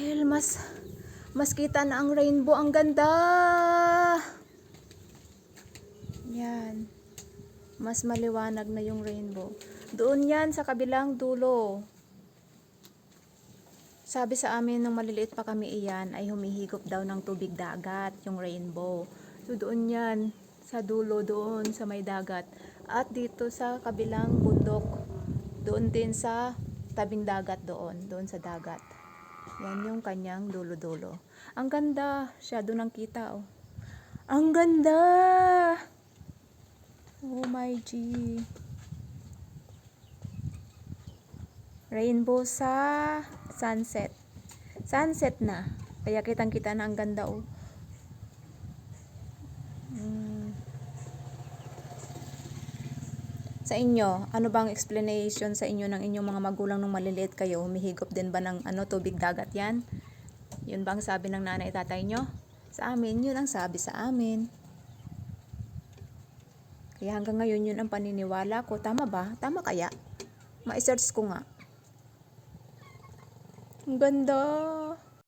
Dahil mas mas kita na ang rainbow. Ang ganda! Yan. Mas maliwanag na yung rainbow. Doon yan sa kabilang dulo. Sabi sa amin nung maliliit pa kami iyan ay humihigop daw ng tubig dagat, yung rainbow. So doon yan, sa dulo doon sa may dagat. At dito sa kabilang bundok, doon din sa tabing dagat doon, doon sa dagat. Yan yung kanyang dulo-dulo. Ang ganda, siya doon ang kita oh. Ang ganda! Oh my G. Rainbow sa sunset. Sunset na. Kaya kitang-kita na ang ganda oh. Sa inyo, ano bang explanation sa inyo ng inyong mga magulang nung maliliit kayo? Humihigop din ba ng ano, tubig dagat yan? Yun bang sabi ng nanay tatay nyo? Sa amin, yun ang sabi sa amin. Kaya hanggang ngayon yun ang paniniwala ko. Tama ba? Tama kaya? Ma-search ko nga. Ang ganda.